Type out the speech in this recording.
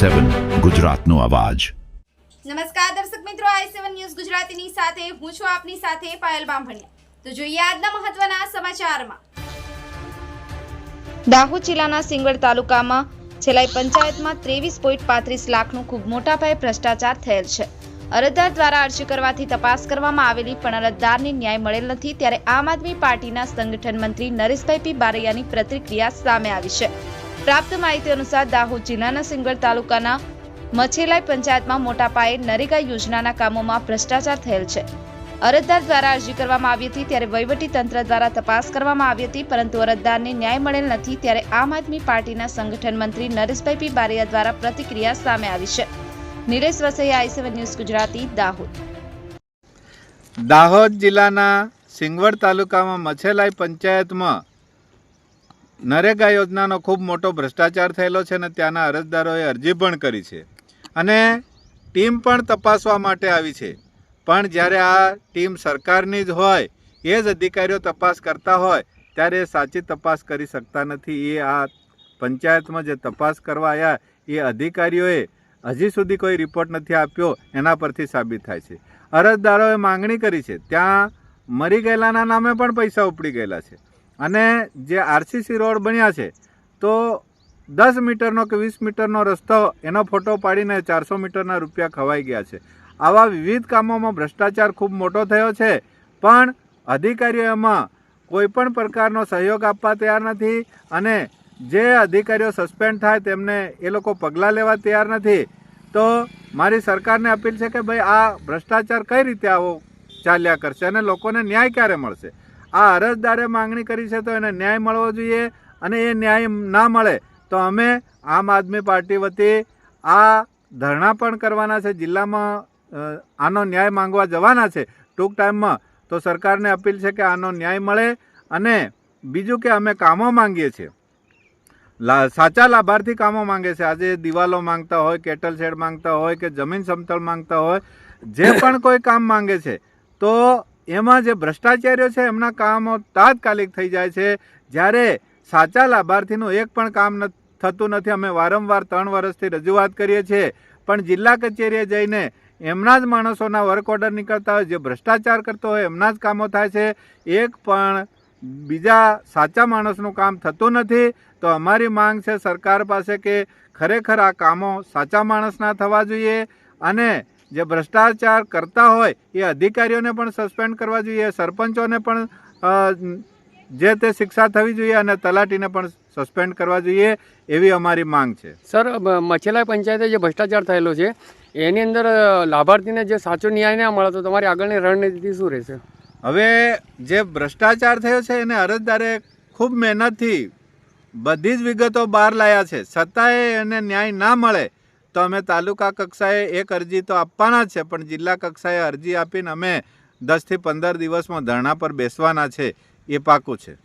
સેવન ગુજરાતનો અવાજ. નમસ્કાર દર્શક મિત્રો આઈ સેવન ન્યૂઝ ગુજરાતીની સાથે હું છું આપની સાથે પાયલ બામભણિયા. તો જોઈએ આજના મહત્વના સમાચારમાં. દાહોદ જિલ્લાના સિંગવડ તાલુકામાં છેલ્લા પંચાયતમાં ત્રેવીસ પોઈન્ટ પાંત્રીસ લાખનું ખૂબ મોટા પાયે ભ્રષ્ટાચાર થયેલ છે. અરજદાર દ્વારા અરજી કરવાથી તપાસ કરવામાં આવેલી પણ અરજદારને ન્યાય મળેલ નથી ત્યારે આમ આદમી પાર્ટીના સંગઠન મંત્રી નરેશભાઈ પી બારૈયાની પ્રતિક્રિયા સામે આવી છે. પ્રાપ્ત માહિતી અનુસાર દાહોદ જિલ્લાના સિંગવડ તાલુકાના મછેલાઈ પંચાયતમાં મોટા પાયે નરેગા યોજનાના કામોમાં ભ્રષ્ટાચાર થયેલ છે. અરજદાર દ્વારા અરજી કરવામાં આવી હતી ત્યારે વહીવટી તંત્ર દ્વારા તપાસ કરવામાં આવી હતી, પરંતુ અરજદારને ન્યાય મળેલ નથી ત્યારે આમ આદમી પાર્ટીના સંગઠન મંત્રી નરેશભાઈ પી બારિયા દ્વારા પ્રતિક્રિયા સામે આવી છે. Nilesh Vasaiya, I seven news Gujarati, Dahod. Dahod જિલ્લાના સિંગવડ તાલુકામાં મછેલાઈ પંચાયતમાં નરેગા યોજનાનો ખૂબ મોટો ભ્રષ્ટાચાર થયેલો છે અને ત્યાંના અરજદારોએ અરજી પણ કરી છે. અને ટીમ પણ તપાસવા માટે આવી છે. પણ જ્યારે આ ટીમ સરકારની જ હોય, એ જ અધિકારીઓ તપાસ કરતા હોય, ત્યારે એ સાચી તપાસ કરી શકતા નથી. એ આ પંચાયતમાં જે તપાસ કરવા આવ્યા એ અધિકારીઓએ હજી સુધી કોઈ રિપોર્ટ નથી આપ્યો, એના પરથી સાબિત થાય છે. અરજદારોએ માંગણી કરી છે. ત્યાં મરી ગયેલાના નામે પણ પૈસા ઉપડી ગયેલા છે. અને જે આરસીસી રોડ બન્યા છે, તો દસ મીટરનો કે વીસ મીટરનો રસ્તો, એનો ફોટો પાડીને ચારસો મીટરના રૂપિયા ખવાઈ ગયા છે. આવા વિવિધ કામોમાં ભ્રષ્ટાચાર ખૂબ મોટો થયો છે, પણ અધિકારીઓ એમાં કોઈ પણ પ્રકારનો સહયોગ આપવા તૈયાર નથી અને જે અધિકારીઓ સસ્પેન્ડ થાય તેમને એ લોકો પગલાં લેવા તૈયાર નથી. તો મારી સરકારને અપીલ છે કે ભાઈ આ ભ્રષ્ટાચાર કઈ રીતે આવો ચાલ્યા કરશે અને લોકોને ન્યાય ક્યારે મળશે? આ અરજદારે માંગણી કરી છે તો એને ન્યાય મળવો જોઈએ અને એ ન્યાય ના મળે તો અમે આમ આદમી પાર્ટી વતી આ ધરણા પણ કરવાના છે. જિલ્લામાં આનો ન્યાય માંગવા જવાના છે ટૂંક ટાઈમમાં. તો સરકારને અપીલ છે કે આનો ન્યાય મળે અને બીજું કે અમે કામો માંગીએ છીએ. સાચા લાભાર્થી કામો માંગે છે. આજે દિવાલો માંગતા હોય, કેટલ શેડ માંગતા હોય કે જમીન સમતળ માંગતા હોય, જે પણ કોઈ કામ માંગે છે, તો એમાં જે ભ્રષ્ટાચારીઓ છે, એમના કામો તાત્કાલિક થઈ જાય છે. જ્યારે સાચા લાભાર્થીનું એક પણ કામ થતું નથી, અમે વારંવાર ત્રણ વર્ષથી રજૂઆત કરીએ છીએ. પણ જિલ્લા કચેરીએ જઈને એમના જ માણસોના વર્ક ઓર્ડર નીકળતા હોય, જે ભ્રષ્ટાચાર કરતો હોય, એમના જ કામો થાય છે. એક પણ બીજા સાચા માણસનું કામ થતું નથી, તો અમારી માંગ છે સરકાર પાસે કે ખરેખર આ કામો સાચા માણસના થવા જોઈએ. અને જે ભ્રષ્ટાચાર કરતા હોય એ અધિકારીઓને પણ સસ્પેન્ડ કરવા જોઈએ સરપંચોને પણ જે તે શિક્ષા થવી જોઈએ અને તલાટીને પણ સસ્પેન્ડ કરવા જોઈએ એવી અમારી માંગ છે. સર મચેલા મછેલા પંચાયતે જે ભ્રષ્ટાચાર થયેલો છે એની અંદર લાભાર્થીને જે સાચો ન્યાય ના મળે તો તમારી આગળની રણનીતિ શું રહેશે? હવે જે ભ્રષ્ટાચાર થયો છે એને અરજદારે ખૂબ મહેનતથી બધી જ વિગતો બહાર લાયા છે. છતાંય એને ન્યાય ના મળે તો અમે તાલુકા કક્ષાએ એક અરજી તો આપવાના છે, પણ જિલ્લા કક્ષાએ અરજી આપીને અમે દસથી પંદર દિવસમાં ધરણા પર બેસવાના છે, એ પાકું છે.